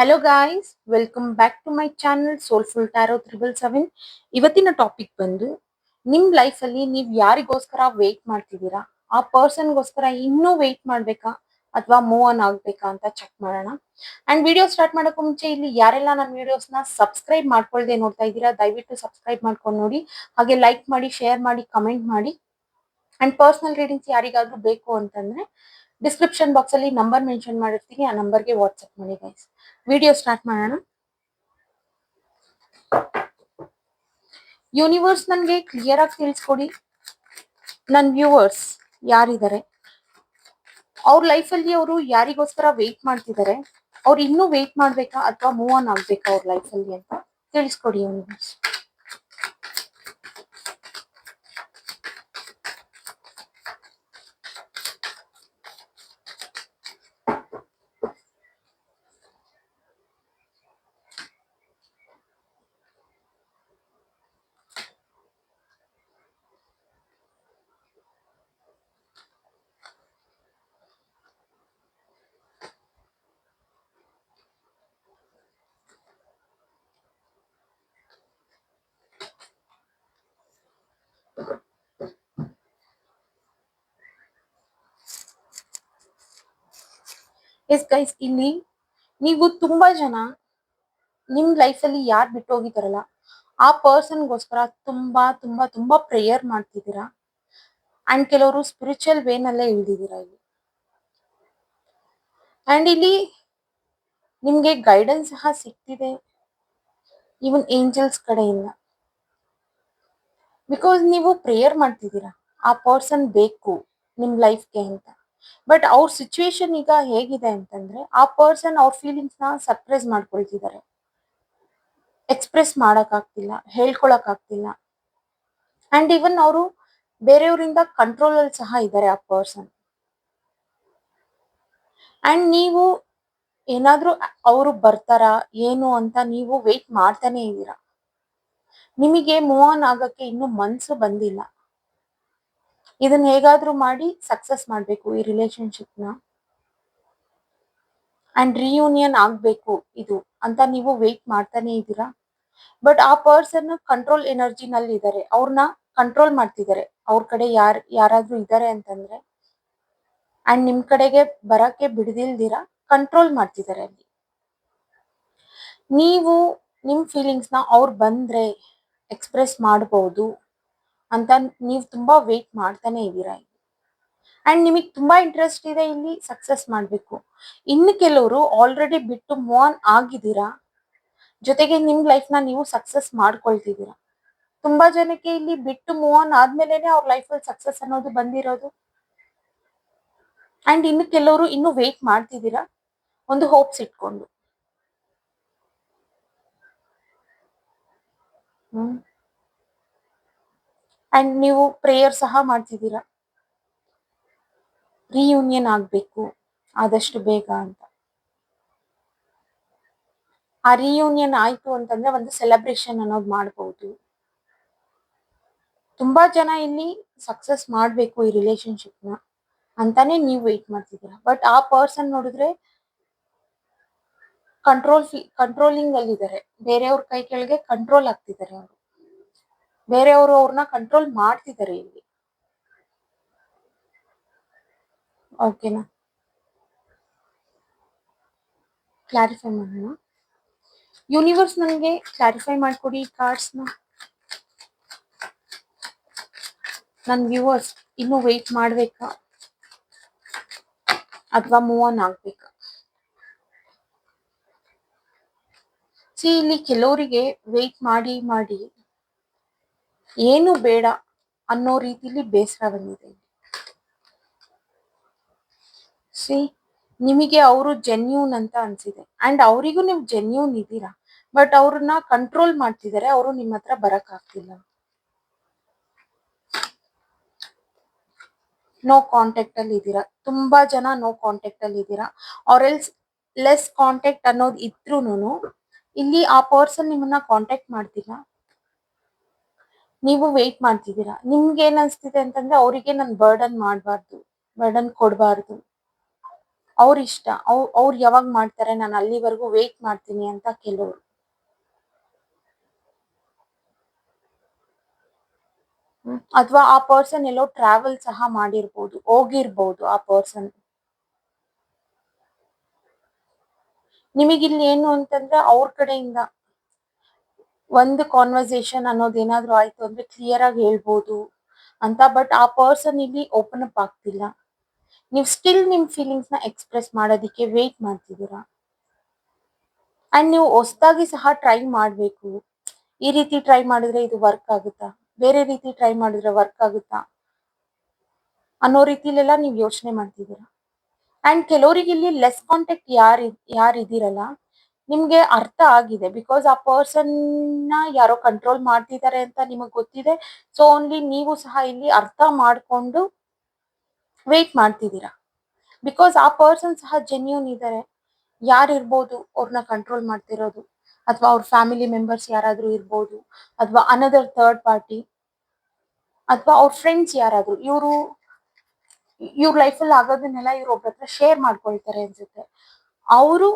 Hello guys welcome back to my channel soulful tarot triple seven ಇವತ್ತಿನ topic ಬಂದು, ನಿಮ್ life ಅಲ್ಲಿ ನೀವ್ ಯಾರಿಗೋಸ್ಕರ ವೇಟ್ ಮಾಡ್ತಿದ್ದೀರಾ? ಆ ಪರ್ಸನ್ಗೋಸ್ಕರ ಇನ್ನೂ ವೇಟ್ ಮಾಡ್ಬೇಕಾ? ಅಥವಾ ಮೂವ್ ಆನ್ ಆಗ್ಬೇಕಾ ಅಂತ ಚೆಕ್ ಮಾಡೋಣ. ಅಂಡ್ ವಿಡಿಯೋ ಸ್ಟಾರ್ಟ್ ಮಾಡೋಕೆ ಮುಂಚೆ ಇಲ್ಲಿ ಯಾರೆಲ್ಲ ನನ್ನ ವಿಡಿಯೋಸ್ನ ಸಬ್ಸ್ಕ್ರೈಬ್ ಮಾಡ್ಕೊಳ್ದೆ ನೋಡ್ತಾ ಇದ್ದೀರಾ, ದಯವಿಟ್ಟು ಸಬ್ಸ್ಕ್ರೈಬ್ ಮಾಡ್ಕೊಂಡು ನೋಡಿ. ಹಾಗೆ ಲೈಕ್ ಮಾಡಿ ಶೇರ್ ಮಾಡಿ ಕಮೆಂಟ್ ಮಾಡಿ. ಅಂಡ್ ಪರ್ಸನಲ್ ರೀಡಿಂಗ್ಸ್ ಯಾರಿಗಾದ್ರೂ ಬೇಕು ಅಂತಂದ್ರೆ ಡಿಸ್ಕ್ರಿಪ್ಷನ್ ಬಾಕ್ಸ್ ಅಲ್ಲಿ ನಂಬರ್ ಮೆನ್ಷನ್ ಮಾಡಿರ್ತೀನಿ, ಆ ನಂಬರ್ಗೆ ವಾಟ್ಸ್ಆಪ್ ಮಾಡಿ ಗೈಸ್ ವಿಡಿಯೋ ಸ್ಟಾರ್ಟ್ ಮಾಡೋಣ. ಯೂನಿವರ್ಸ್ ನನಗೆ ಕ್ಲಿಯರ್ ಆಗಿ ತಿಳಿಸ್ಕೊಡಿ. ನನ್ನ ವ್ಯೂವರ್ಸ್ ಯಾರಿದ್ದಾರೆ? ಅವ್ರ ಲೈಫಲ್ಲಿ ಅವರು ಯಾರಿಗೋಸ್ಕರ ವೇಟ್ ಮಾಡ್ತಿದ್ದಾರೆ? ಅವ್ರು ಇನ್ನೂ ವೇಟ್ ಮಾಡ್ಬೇಕಾ ಅಥವಾ ಮೂವ್ ಆನ್ ಆಗ್ಬೇಕಾ ಅವ್ರ ಲೈಫಲ್ಲಿ ಅಂತ? ತಿಳಿಸ್ಕೊಡಿ ಯೂನಿವರ್ಸ್ ಎಸ್ ಗೈಸ್, ಇಲ್ಲಿ ನೀವು ತುಂಬಾ ಜನ ನಿಮ್ ಲೈಫಲ್ಲಿ ಯಾರು ಬಿಟ್ಟು ಹೋಗಿದಾರಲ್ಲ ಆ ಪರ್ಸನ್ಗೋಸ್ಕರ ತುಂಬಾ ತುಂಬಾ ತುಂಬಾ ಪ್ರೇಯರ್ ಮಾಡ್ತಿದ್ದೀರಾ? ಅಂಡ್ ಕೆಲವರು ಸ್ಪಿರಿಚುವಲ್ ವೇನಲ್ಲೇ ಇಳಿದಿದ್ದೀರಾ ಇಲ್ಲಿ? ಅಂಡ್ ಇಲ್ಲಿ ನಿಮ್ಗೆ ಗೈಡೆನ್ಸ್ ಸಹ ಸಿಗ್ತಿದೆ. ಈವನ್ ಏಂಜಲ್ಸ್ ಕಡೆಯಿಂದ ಬಿಕಾಸ್ ನೀವು ಪ್ರೇಯರ್ ಮಾಡ್ತಿದ್ದೀರಾ, ಆ ಪರ್ಸನ್ ಬೇಕು ನಿಮ್ ಲೈಫ್ಗೆ ಅಂತ. ಬಟ್ ಅವ್ರ ಸಿಚುವೇಶನ್ ಈಗ ಹೇಗಿದೆ ಅಂತಂದ್ರೆ, ಆ ಪರ್ಸನ್ ಅವ್ರ ಫೀಲಿಂಗ್ಸ್ನ ಸರ್ಪ್ರೈಸ್ ಮಾಡ್ಕೊಳ್ತಿದ್ದಾರೆ ಎಕ್ಸ್ಪ್ರೆಸ್ ಮಾಡೋಕ್ಕಾಗ್ತಿಲ್ಲ ಆಗ್ತಿಲ್ಲ ಹೇಳ್ಕೊಳಕ್ ಆಗ್ತಿಲ್ಲ ಅಂಡ್ ಇವನ್ ಅವರು ಬೇರೆಯವರಿಂದ ಕಂಟ್ರೋಲ್ ಅಲ್ಲಿ ಸಹ ಇದ್ದಾರೆ ಆ ಪರ್ಸನ್ ಅಂಡ್ ನೀವು ಏನಾದ್ರೂ ಅವರು ಬರ್ತಾರಾ, ಏನು ಅಂತ ನೀವು ವೇಟ್ ಮಾಡ್ತಾನೆ ಇದ್ದೀರಾ. ನಿಮಗೆ ಮೂವ್ ಆನ್ ಆಗಕ್ಕೆ ಇನ್ನು ಮನ್ಸು ಬಂದಿಲ್ಲ. ಇದನ್ನ ಹೇಗಾದ್ರೂ ಮಾಡಿ ಸಕ್ಸಸ್ ಮಾಡ್ಬೇಕು ಈ ರಿಲೇಶನ್ಶಿಪ್ನ. ಅಂಡ್ ರಿಯೂನಿಯನ್ ಆಗ್ಬೇಕು ಇದು ಅಂತ ನೀವು ವೇಟ್ ಮಾಡ್ತಾನೆ ಇದ್ದೀರಾ? ಬಟ್ ಆ ಪರ್ಸನ್ ಕಂಟ್ರೋಲ್ ಎನರ್ಜಿನಲ್ಲಿ ಇದ್ದಾರೆ. ಅವ್ರನ್ನ ಕಂಟ್ರೋಲ್ ಮಾಡ್ತಿದ್ದಾರೆ. ಅವ್ರ ಕಡೆ ಯಾರ, ಯಾರಾದ್ರೂ ಇದ್ದಾರೆ ಅಂತಂದ್ರೆ ಅಂಡ್ ನಿಮ್ ಕಡೆಗೆ ಬರಕ್ಕೆ ಬಿಡದಿಲ್ದಿರ ಕಂಟ್ರೋಲ್ ಮಾಡ್ತಿದ್ದಾರೆ ಅಲ್ಲಿ. ನೀವು ನಿಮ್ ಫೀಲಿಂಗ್ಸ್ನ ಅವ್ರು ಬಂದ್ರೆ ಎಕ್ಸ್ಪ್ರೆಸ್ ಮಾಡಬಹುದು ಅಂತ ನೀವು ತುಂಬಾ ವೇಟ್ ಮಾಡ್ತಾನೆ ಇದ್ದೀರಾ ಅಂಡ್ ನಿಮಗೆ ತುಂಬಾ ಇಂಟ್ರೆಸ್ಟ್ ಇದೆ ಇಲ್ಲಿ ಸಕ್ಸಸ್ ಮಾಡಬೇಕು. ಇನ್ನು ಕೆಲವರು ಆಲ್ರೆಡಿ ಬಿಟ್ಟು ಮೂವ್ ಆನ್ ಆಗಿದ್ದೀರಾ? ಜೊತೆಗೆ ನಿಮ್ ಲೈಫ್ನ ನೀವು ಸಕ್ಸಸ್ ಮಾಡ್ಕೊಳ್ತಿದ್ದೀರಾ? ತುಂಬಾ ಜನಕ್ಕೆ ಇಲ್ಲಿ ಬಿಟ್ಟು ಮೂವ್ ಆನ್ ಆದ್ಮೇಲೆನೆ ಅವ್ರ ಲೈಫ್ ಅಲ್ಲಿ ಸಕ್ಸಸ್ ಅನ್ನೋದು ಬಂದಿರೋದು. ಅಂಡ್ ಇನ್ನು ಕೆಲವರು ಇನ್ನು ವೇಟ್ ಮಾಡ್ತಿದ್ದೀರಾ? ಒಂದು ಹೋಪ್ಸ್ ಇಟ್ಕೊಂಡು. ಹ್ಮ್. ಅಂಡ್ ನೀವು ಪ್ರೇಯರ್ ಸಹ ಮಾಡ್ತಿದ್ದೀರಾ? ರಿಯೂನಿಯನ್ ಆಗ್ಬೇಕು, ಆದಷ್ಟು ಬೇಗ ಅಂತ. ಆ ರಿಯೂನಿಯನ್ ಆಯ್ತು ಅಂತಂದ್ರೆ ಒಂದು ಸೆಲೆಬ್ರೇಷನ್ ಅನ್ನೋದು ಮಾಡಬಹುದು ತುಂಬಾ ಜನ ಇಲ್ಲಿ ಸಕ್ಸಸ್ ಮಾಡ್ಬೇಕು ಈ ರಿಲೇಶನ್ಶಿಪ್ನ ಅಂತಾನೆ ನೀವು ವೇಟ್ ಮಾಡ್ತಿದ್ದೀರಾ. ಬಟ್ ಆ ಪರ್ಸನ್ ನೋಡಿದ್ರೆ ಕಂಟ್ರೋಲ್ ಕಂಟ್ರೋಲಿಂಗ್ ಅಲ್ಲಿ ಇದ್ದಾರೆ ಬೇರೆಯವ್ರ ಕೈ ಕೆಳಗೆ ಕಂಟ್ರೋಲ್ ಆಗ್ತಿದ್ದಾರೆ ಅವರು. ಬೇರೆಯವರು ಅವ್ರನ್ನ ಕಂಟ್ರೋಲ್ ಮಾಡ್ತಿದ್ದಾರೆ ಇಲ್ಲಿ. ಓಕೆನಾ ಕ್ಲಾರಿಫೈ ಮಾಡೋಣ. ಯೂನಿವರ್ಸ್ ನನಗೆ ಕ್ಲಾರಿಫೈ ಮಾಡಿಕೊಡಿ ಈ ಕಾರ್ಡ್ಸ್ನ ನನ್ನ ವ್ಯೂವರ್ಸ್ ಇನ್ನು ವೇಟ್ ಮಾಡಬೇಕಾ? ಅಥವಾ ಮೂವ್ ಆನ್ ಆಗ್ಬೇಕಾ? ಸಿ ಇಲ್ಲಿ ಕೆಲವರಿಗೆ ವೇಟ್ ಮಾಡಿ ಮಾಡಿ ಏನು ಬೇಡ ಅನ್ನೋ ರೀತಿಲಿ ಬೇಸರ ಬಂದಿದೆ ಸಿ ನಿಮಗೆ ಅವರು ಜೆನ್ಯೂನ್ ಅಂತ ಅನ್ಸಿದೆ. ಅಂಡ್ ಅವರಿಗೂ ನೀವು ಜೆನ್ಯೂನ್ ಇದ್ದೀರಾ? ಬಟ್ ಅವ್ರನ್ನ ಕಂಟ್ರೋಲ್ ಮಾಡ್ತಿದ್ದಾರೆ, ಅವರು ನಿಮ್ಮ ಹತ್ರ ಬರಕ್ ಆಗ್ತಿಲ್ಲ. ನೋ ಕಾಂಟ್ಯಾಕ್ಟ್ ಅಲ್ಲಿ ಇದ್ದೀರಾ? ತುಂಬಾ ಜನ ನೋ ಕಾಂಟ್ಯಾಕ್ಟ್ ಅಲ್ಲಿ ಇದ್ದೀರಾ? ಎಲ್ಸ್ ಲೆಸ್ ಕಾಂಟ್ಯಾಕ್ಟ್ ಅನ್ನೋದು ಇದ್ರೂನು ಇಲ್ಲಿ ಆ ಪರ್ಸನ್ ನಿಮ್ಮನ್ನ ಕಾಂಟ್ಯಾಕ್ಟ್ ಮಾಡ್ತಿಲ್ಲ. ನೀವು ವೇಟ್ ಮಾಡ್ತಿದ್ದೀರಾ? ನಿಮ್ಗೆ ಏನ್ ಅನ್ಸ್ತಿದೆ ಅಂತಂದ್ರೆ ಅವರಿಗೆ ನಾನು ಬರ್ಡನ್ ಮಾಡಬಾರ್ದು ಬರ್ಡನ್ ಕೊಡಬಾರ್ದು. ಅವ್ರ ಇಷ್ಟ ಅವ್ ಅವ್ರು ಯಾವಾಗ ಮಾಡ್ತಾರೆ, ನಾನು ಅಲ್ಲಿವರೆಗೂ ವೇಟ್ ಮಾಡ್ತೀನಿ ಅಂತ ಕೆಲವರು. ಅಥವಾ ಆ ಪರ್ಸನ್ ಎಲ್ಲೋ ಟ್ರಾವೆಲ್ ಸಹ ಮಾಡಿರ್ಬೋದು, ಹೋಗಿರ್ಬೋದು ಆ ಪರ್ಸನ್ ನಿಮಗಿಲ್ಲಿ ಏನು ಅಂತಂದ್ರೆ ಅವ್ರ ಕಡೆಯಿಂದ ಒಂದು ಕಾನ್ವರ್ಸೇಷನ್ ಅನ್ನೋದು ಏನಾದ್ರು ಆಯ್ತು ಅಂದ್ರೆ ಕ್ಲಿಯರ್ ಆಗಿ ಹೇಳ್ಬೋದು ಅಂತ ಬಟ್ ಆ ಪರ್ಸನ್ ಇಲ್ಲಿ ಓಪನ್ ಅಪ್ ಆಗ್ತಿಲ್ಲ. ನೀವು ಸ್ಟಿಲ್ ನಿಮ್ ಫೀಲಿಂಗ್ಸ್ನ ಎಕ್ಸ್ಪ್ರೆಸ್ ಮಾಡೋದಿಕ್ಕೆ ವೇಟ್ ಮಾಡ್ತಿದ್ದೀರಾ? ಅಂಡ್ ನೀವು ಹೊಸದಾಗಿ ಸಹ ಟ್ರೈ ಮಾಡ್ಬೇಕು. ಈ ರೀತಿ ಟ್ರೈ ಮಾಡಿದ್ರೆ ಇದು ವರ್ಕ್ ಆಗುತ್ತಾ? ಬೇರೆ ರೀತಿ ಟ್ರೈ ಮಾಡಿದ್ರೆ ವರ್ಕ್ ಆಗುತ್ತಾ? ಅನ್ನೋ ರೀತಿಲೆಲ್ಲ ನೀವು ಯೋಚನೆ ಮಾಡ್ತಿದ್ದೀರಾ? ಅಂಡ್ ಕೆಲವರಿಗೆ ಇಲ್ಲಿ ಲೆಸ್ ಕಾಂಟ್ಯಾಕ್ಟ್ ಯಾರು ಯಾರು ಇದ್ದೀರಲ್ಲ ನಿಮ್ಗೆ ಅರ್ಥ ಆಗಿದೆ ಬಿಕಾಸ್ ಆ ಪರ್ಸನ್ನ ಯಾರೋ ಕಂಟ್ರೋಲ್ ಮಾಡ್ತಿದ್ದಾರೆ ಅಂತ ನಿಮಗೆ ಗೊತ್ತಿದೆ. ಸೊ ಓನ್ಲಿ ನೀವು ಸಹ ಇಲ್ಲಿ ಅರ್ಥ ಮಾಡ್ಕೊಂಡು ವೇಟ್ ಮಾಡ್ತಿದ್ದೀರಾ? ಬಿಕಾಸ್ ಆ ಪರ್ಸನ್ ಸಹ ಜೆನ್ಯೂನ್ ಇದ್ದಾರೆ ಯಾರು ಇರ್ಬೋದು ಅವ್ರನ್ನ ಕಂಟ್ರೋಲ್ ಮಾಡ್ತಿರೋದು. ಅಥವಾ ಅವ್ರ ಫ್ಯಾಮಿಲಿ ಮೆಂಬರ್ಸ್ ಯಾರಾದ್ರೂ ಇರ್ಬೋದು. ಅಥವಾ ಅನದರ್ ಥರ್ಡ್ ಪಾರ್ಟಿ ಅಥವಾ ಅವ್ರ ಫ್ರೆಂಡ್ಸ್ ಯಾರಾದ್ರೂ. ಇವರು, ಇವ್ರ ಲೈಫಲ್ಲಿ ಆಗೋದನ್ನೆಲ್ಲ ಇವ್ರ ಒಬ್ಬರ ಹತ್ರ ಶೇರ್ ಮಾಡ್ಕೊಳ್ತಾರೆ ಅನ್ಸುತ್ತೆ. ಅವರು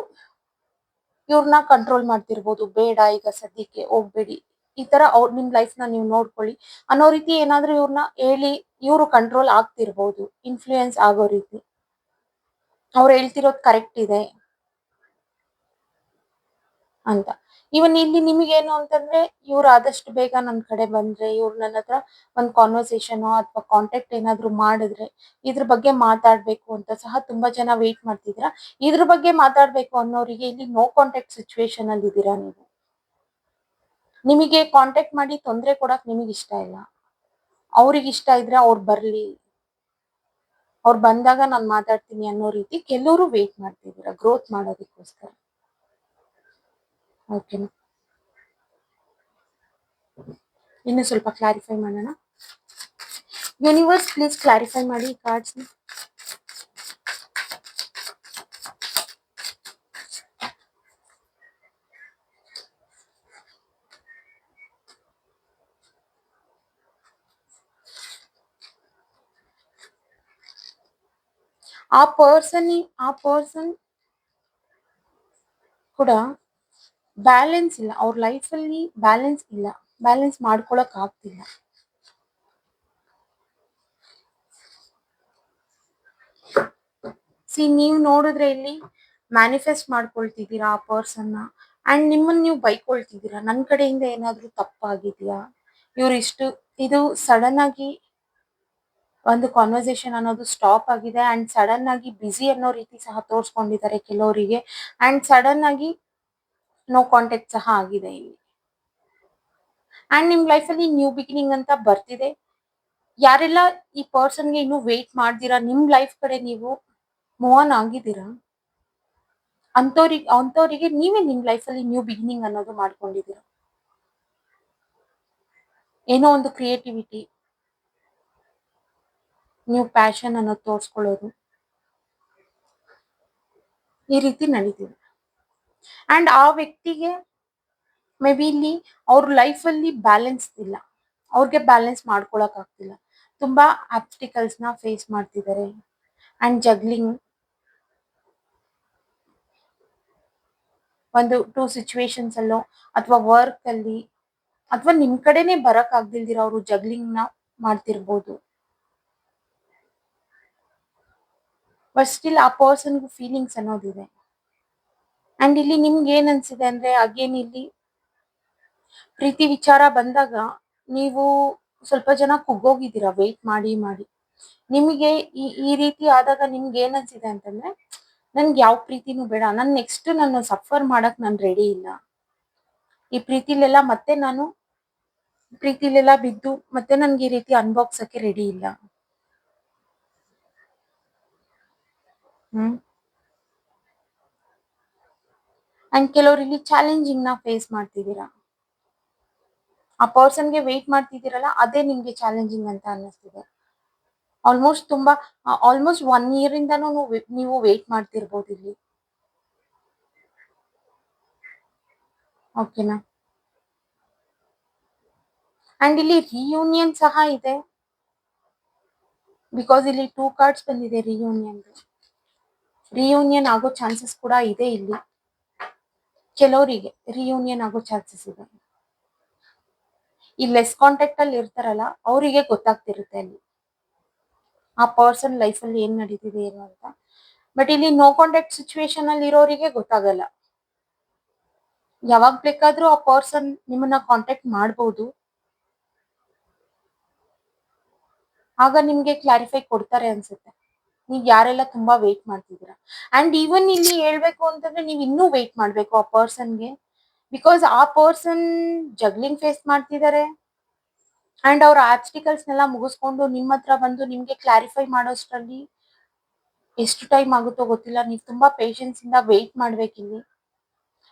ಇವ್ರನ್ನ ಕಂಟ್ರೋಲ್ ಮಾಡ್ತಿರ್ಬೋದು. ಬೇಡ, ಈಗ ಸದ್ಯಕ್ಕೆ ಹೋಗ್ಬೇಡಿ. ಈ ತರ ಅವ್ರ ನಿಮ್ ಲೈಫ್ನ ನೀವು ನೋಡ್ಕೊಳ್ಳಿ. ಅನ್ನೋ ರೀತಿ ಏನಾದ್ರೂ ಇವ್ರನ್ನ ಹೇಳಿ, ಇವರು ಕಂಟ್ರೋಲ್ ಆಗ್ತಿರ್ಬೋದು. ಇನ್ಫ್ಲೂಯೆನ್ಸ್ ಆಗೋ ರೀತಿ. ಅವ್ರು ಹೇಳ್ತಿರೋದು ಕರೆಕ್ಟ್ ಇದೆ. ಅಂತ. ಇವನ್ ಇಲ್ಲಿ ನಿಮಗೇನು ಅಂತಂದ್ರೆ, ಇವ್ರು ಆದಷ್ಟು ಬೇಗ ನನ್ನ ಕಡೆ ಬಂದ್ರೆ, ಇವ್ರು ನನ್ನ ಹತ್ರ ಒಂದು ಕಾನ್ವರ್ಸೇಷನ್ ಅಥವಾ ಕಾಂಟ್ಯಾಕ್ಟ್ ಏನಾದ್ರು ಮಾಡಿದ್ರೆ, ಇದ್ರ ಬಗ್ಗೆ ಮಾತಾಡ್ಬೇಕು ಅಂತ ಸಹ ತುಂಬಾ ಜನ ವೇಟ್ ಮಾಡ್ತಿದ್ದೀರಾ? ಇದ್ರ ಬಗ್ಗೆ ಮಾತಾಡ್ಬೇಕು ಅನ್ನೋರಿಗೆ ಇಲ್ಲಿ ನೋ ಕಾಂಟ್ಯಾಕ್ಟ್ ಸಿಚುವೇಶನ್ ಅಲ್ಲಿ ಇದ್ದೀರಾ ನೀವು? ನಿಮಗೆ ಕಾಂಟ್ಯಾಕ್ಟ್ ಮಾಡಿ ತೊಂದರೆ ಕೊಡಕ್ ನಿಮಗೆ ಇಷ್ಟ ಇಲ್ಲ. ಅವ್ರಿಗೆ ಇಷ್ಟ ಇದ್ರೆ ಅವ್ರು ಬರ್ಲಿ. ಅವ್ರು ಬಂದಾಗ ನಾನು ಮಾತಾಡ್ತೀನಿ ಅನ್ನೋ ರೀತಿ ಕೆಲವರು ವೇಟ್ ಮಾಡ್ತಿದ್ದೀರಾ ಗ್ರೋತ್ ಮಾಡೋದಕ್ಕೋಸ್ಕರ? ಓಕೆನಾ ಇನ್ನು ಸ್ವಲ್ಪ ಕ್ಲಾರಿಫೈ ಮಾಡೋಣ ಯೂನಿವರ್ಸ್ ಪ್ಲೀಸ್ ಕ್ಲಾರಿಫೈ ಮಾಡಿ ಕಾರ್ಡ್ಸ್ ಆ ಪರ್ಸನ್ ಆ ಪರ್ಸನ್ ಕೂಡ ಬ್ಯಾಲೆನ್ಸ್ ಇಲ್ಲ. ಅವ್ರ ಲೈಫಲ್ಲಿ ಬ್ಯಾಲೆನ್ಸ್ ಇಲ್ಲ. ಬ್ಯಾಲೆನ್ಸ್ ಮಾಡ್ಕೊಳಕ್ ಆಗ್ತಿಲ್ಲ. ಸಿ ನೀವು ನೋಡಿದ್ರೆ ಇಲ್ಲಿ ಮ್ಯಾನಿಫೆಸ್ಟ್ ಮಾಡ್ಕೊಳ್ತಿದ್ದೀರಾ ಆ ಪರ್ಸನ್ನ ಅಂಡ್ ನಿಮ್ಮನ್ನ ನೀವು ಬೈಕೊಳ್ತಿದ್ದೀರಾ. ನನ್ನ ಕಡೆಯಿಂದ ಏನಾದ್ರೂ ತಪ್ಪಾಗಿದೆಯಾ? ಇವ್ರು ಇಷ್ಟು, ಇದು ಸಡನ್ ಆಗಿ ಒಂದು ಕಾನ್ವರ್ಸೇಷನ್ ಅನ್ನೋದು ಸ್ಟಾಪ್ ಆಗಿದೆ. ಅಂಡ್ ಸಡನ್ ಆಗಿ ಬ್ಯುಸಿ ಅನ್ನೋ ರೀತಿ ಸಹ ತೋರಿಸ್ಕೊಂಡಿದ್ದಾರೆ ಕೆಲವರಿಗೆ. ಅಂಡ್ ಸಡನ್ ಆಗಿ ನೋ ಕಾಂಟ್ಯಾಕ್ಟ್ ಸಹ ಆಗಿದೆ ಇಲ್ಲಿ. ಅಂಡ್ ನಿಮ್ ಲೈಫಲ್ಲಿ ನ್ಯೂ ಬಿಗಿನಿಂಗ್ ಅಂತ ಬರ್ತಿದೆ. ಯಾರೆಲ್ಲ ಈ ಪರ್ಸನ್ಗೆ ಇನ್ನು ವೇಟ್ ಮಾಡ್ದಿರಾ, ನಿಮ್ ಲೈಫ್ ಕಡೆ ನೀವು ಮೂವ್ ಆನ್ ಆಗಿದ್ದೀರಾ? ಅಂತವ್ರಿಗೆ ಅಂಥವ್ರಿಗೆ ನೀವೇ ನಿಮ್ ಲೈಫಲ್ಲಿ ನ್ಯೂ ಬಿಗಿನಿಂಗ್ ಅನ್ನೋದು ಮಾಡ್ಕೊಂಡಿದ್ದೀರಾ? ಏನೋ ಒಂದು ಕ್ರಿಯೇಟಿವಿಟಿ ನ್ಯೂ ಪ್ಯಾಷನ್ ಅನ್ನೋದು ತೋರಿಸ್ಕೊಳ್ಳೋದು. ಈ ರೀತಿ ನಡೀತಿದೆ. ಅಂಡ್ ಆ ವ್ಯಕ್ತಿಗೆ ಮೇ ಬಿ ಇಲ್ಲಿ ಅವ್ರ ಲೈಫಲ್ಲಿ ಬ್ಯಾಲೆನ್ಸ್ ಇಲ್ಲ. ಅವ್ರಿಗೆ ಬ್ಯಾಲೆನ್ಸ್ ಮಾಡ್ಕೊಳಕ್ ಆಗ್ತಿಲ್ಲ. ತುಂಬಾ ನ ಫೇಸ್ ಮಾಡ್ತಿದ್ದಾರೆ ಅಂಡ್ ಜಗ್ಲಿಂಗ್ ಒಂದು ಟೂ ಸಿಚುವೇಶನ್ಸ್ ಅಲ್ಲೋ ಅಥವಾ ವರ್ಕ್ ಅಲ್ಲಿ ಅಥವಾ ನಿಮ್ ಕಡೆನೆ ಬರಕ್ ಆಗ್ದಿಲ್ದಿರ ಅವರು ಜಗ್ಲಿಂಗ್ನ ಮಾಡ್ತಿರ್ಬೋದು. ಬಟ್ ಸ್ಟಿಲ್ ಆ ಪರ್ಸನ್ಗೂ ಫೀಲಿಂಗ್ಸ್ ಅನ್ನೋದಿದೆ. ಅಂಡ್ ಇಲ್ಲಿ ನಿಮ್ಗೆ ಏನ್ ಅನ್ಸಿದೆ ಅಂದ್ರೆ ಅಗೇನ್ ಇಲ್ಲಿ ಪ್ರೀತಿ ವಿಚಾರ ಬಂದಾಗ ನೀವು ಸ್ವಲ್ಪ ಜನ ಕುಗ್ಗೋಗಿದ್ದೀರಾ ವೇಟ್ ಮಾಡಿ ಮಾಡಿ. ನಿಮಗೆ ಈ ಈ ರೀತಿ ಆದಾಗ ನಿಮ್ಗೆ ಏನ್ ಅನ್ಸಿದೆ ಅಂತಂದ್ರೆ ನನ್ಗೆ ಯಾವ ಪ್ರೀತಿನೂ ಬೇಡ, ನನ್ ನೆಕ್ಸ್ಟ್ ನಾನು ಸಫರ್ ಮಾಡಕ್ ನಾನು ರೆಡಿ ಇಲ್ಲ. ಈ ಪ್ರೀತಿಲೆಲ್ಲ ಮತ್ತೆ ನಾನು ಪ್ರೀತಿಲೆಲ್ಲ ಬಿದ್ದು ಮತ್ತೆ ನನ್ಗೆ ಈ ರೀತಿ ಅನ್ಭೋಗ್ಸಕ್ಕೆ ರೆಡಿ ಇಲ್ಲ. ಹ್ಮ್? ಅಂಡ್ ಕೆಲವ್ರು ಇಲ್ಲಿ ಚಾಲೆಂಜಿಂಗ್ನ ಫೇಸ್ ಮಾಡ್ತಿದ್ದೀರಾ? ಆ ಪರ್ಸನ್ಗೆ ವೆಯ್ಟ್ ಮಾಡ್ತಿದ್ದೀರಲ್ಲ, ಅದೇ ನಿಮ್ಗೆ ಚಾಲೆಂಜಿಂಗ್ ಅಂತ ಅನ್ನಿಸ್ತಿದೆ. ಆಲ್ಮೋಸ್ಟ್ ತುಂಬಾ ಆಲ್ಮೋಸ್ಟ್ ಒನ್ ಇಯರ್ ಇಂದಾನು ನೀವು- ವೆಯ್ಟ್ ಮಾಡ್ತಿರ್ಬೋದು ಇಲ್ಲಿ. ಓಕೆನಾ ಅಂಡ್ ಇಲ್ಲಿ ರಿಯೂನಿಯನ್ ಸಹ ಇದೆ. ಬಿಕಾಸ್ ಇಲ್ಲಿ ಟೂ ಕಾರ್ಡ್ಸ್ ಬಂದಿದೆ ರಿಯೂನಿಯನ್ ರಿಯೂನಿಯನ್ ಆಗೋ ಚಾನ್ಸಸ್ ಕೂಡ ಇದೆ ಇಲ್ಲಿ. ಕೆಲವರಿಗೆ ರಿಯೂನಿಯನ್ ಆಗೋ ಚಾನ್ಸಸ್ ಇದೆ. ಈ ಲೆಸ್ ಕಾಂಟ್ಯಾಕ್ಟ್ ಅಲ್ಲಿ ಇರ್ತಾರಲ್ಲ, ಅವರಿಗೆ ಗೊತ್ತಾಗ್ತಿರುತ್ತೆ ಅಲ್ಲಿ. ಆ ಪರ್ಸನ್ ಲೈಫ್ ಅಲ್ಲಿ ಏನ್ ನಡೀತಿದೆ, ಏನು ಅಂತ. ಬಟ್ ಇಲ್ಲಿ ನೋ ಕಾಂಟ್ಯಾಕ್ಟ್ ಸಿಚುವೇಶನ್ ಅಲ್ಲಿ ಇರೋರಿಗೆ ಗೊತ್ತಾಗಲ್ಲ. ಯಾವಾಗ ಬೇಕಾದ್ರೂ ಆ ಪರ್ಸನ್ ನಿಮ್ಮನ್ನ ಕಾಂಟ್ಯಾಕ್ಟ್ ಮಾಡಬಹುದು ಆಗ ನಿಮ್ಗೆ ಕ್ಲಾರಿಫೈ ಕೊಡ್ತಾರೆ ಅನ್ಸುತ್ತೆ. ನೀವ್ ಯಾರೆಲ್ಲ ತುಂಬಾ ವೇಟ್ ಮಾಡ್ತಿದೀರ ಅಂಡ್ ಈವನ್ ಇಲ್ಲಿ ಹೇಳ್ಬೇಕು ಅಂತಂದ್ರೆ ನೀವ್ ಇನ್ನೂ ವೇಟ್ ಮಾಡ್ಬೇಕು ಆ ಪರ್ಸನ್ಗೆ ಬಿಕಾಸ್ ಆ ಪರ್ಸನ್ ಜಗ್ಲಿಂಗ್ ಫೇಸ್ ಮಾಡ್ತಿದ್ದಾರೆ ಅಂಡ್ ಅವ್ರ ಆಬ್ಸ್ಟಿಕಲ್ಸ್ ನೆಲ್ಲ ಮುಗಿಸ್ಕೊಂಡು ನಿಮ್ಮ ಹತ್ರ ಬಂದು ನಿಮ್ಗೆ ಕ್ಲಾರಿಫೈ ಮಾಡೋಷ್ಟರಲ್ಲಿ ಎಷ್ಟು ಟೈಮ್ ಆಗುತ್ತೋ ಗೊತ್ತಿಲ್ಲ. ನೀವು ತುಂಬಾ ಪೇಷನ್ಸ್ ಇಂದ ವೇಟ್ ಮಾಡ್ಬೇಕಿಲ್ಲಿ